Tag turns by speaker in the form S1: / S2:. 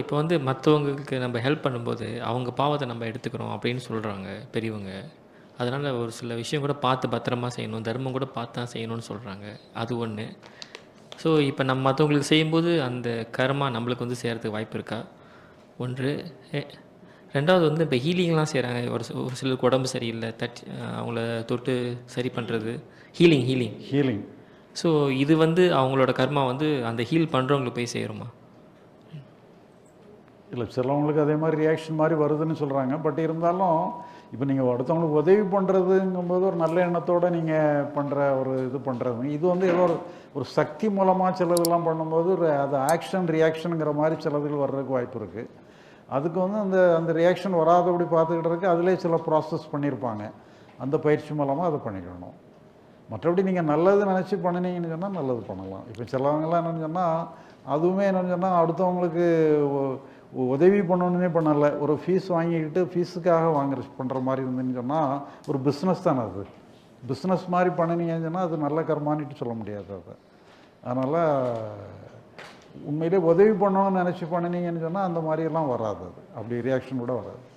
S1: இப்போ வந்து மற்றவங்களுக்கு நம்ம ஹெல்ப் பண்ணும்போது அவங்க பாவத்தை நம்ம எடுத்துக்கிறோம் அப்படின்னு சொல்கிறாங்க பெரியவங்க. அதனால் ஒரு சில விஷயம் கூட பார்த்து பத்திரமா செய்யணும் தர்மம் கூட பார்த்து தான் செய்யணும்னு சொல்கிறாங்க அது ஒன்று ஸோ இப்போ நம்ம மற்றவங்களுக்கு செய்யும்போது அந்த கர்மா நம்மளுக்கு வந்து செய்கிறதுக்கு வாய்ப்பு இருக்கா? ஒன்று. ரெண்டாவது வந்து இப்போ ஹீலிங்லாம் செய்கிறாங்க ஒரு ஒரு சிலருக்கு உடம்பு சரியில்லை தட்டி அவங்கள தொட்டு சரி பண்ணுறது ஹீலிங் ஹீலிங்
S2: ஹீலிங்
S1: ஸோ இது வந்து அவங்களோட கர்மா வந்து அந்த ஹீல் பண்ணுறவங்களுக்கு போய் சேருமா?
S2: இல்லை சிலவங்களுக்கு அதே மாதிரி ரியாக்ஷன் மாதிரி வருதுன்னு சொல்கிறாங்க பட் இருந்தாலும் இப்போ நீங்கள் அடுத்தவங்களுக்கு உதவி பண்ணுறதுங்கும்போது ஒரு நல்ல எண்ணத்தோடு நீங்கள் பண்ணுற ஒரு இது பண்ணுறது இது வந்து ஏதோ ஒரு ஒரு சக்தி மூலமாக சிலதெல்லாம் பண்ணும்போது ஒரு அது ஆக்ஷன் ரியாக்ஷனுங்கிற மாதிரி சிலதுகள் வர்றதுக்கு வாய்ப்பு இருக்குது அதுக்கு வந்து அந்த அந்த ரியாக்ஷன் வராதபடி பார்த்துக்கிட்டு இருக்கு அதிலே சில ப்ராசஸ் பண்ணியிருப்பாங்க அந்த பயிற்சி மூலமாக அதை பண்ணிக்கணும். மற்றபடி நீங்கள் நல்லது நினச்சி பண்ணினீங்கன்னு சொன்னால் நல்லது பண்ணலாம். இப்போ சிலவங்கெல்லாம் என்னென்னு சொன்னால் அதுவுமே என்னென்னு சொன்னால் அடுத்தவங்களுக்கு உதவி பண்ணணுன்னே பண்ணலை. ஒரு ஃபீஸ் வாங்கிக்கிட்டு ஃபீஸுக்காக வாங்குற பண்ணுற மாதிரி இருந்துன்னு சொன்னால் ஒரு பிஸ்னஸ் தானே அது. பிஸ்னஸ் மாதிரி பண்ணினீங்கன்னு சொன்னால் அது நல்ல கர்மானிட்டு சொல்ல முடியாது அதை. அதனால் உண்மையிலே உதவி பண்ணணும்னு நினச்சி பண்ணினீங்கன்னு சொன்னால் அந்த மாதிரியெல்லாம் வராது அது. அப்படி ரியாக்ஷன் கூட வராது.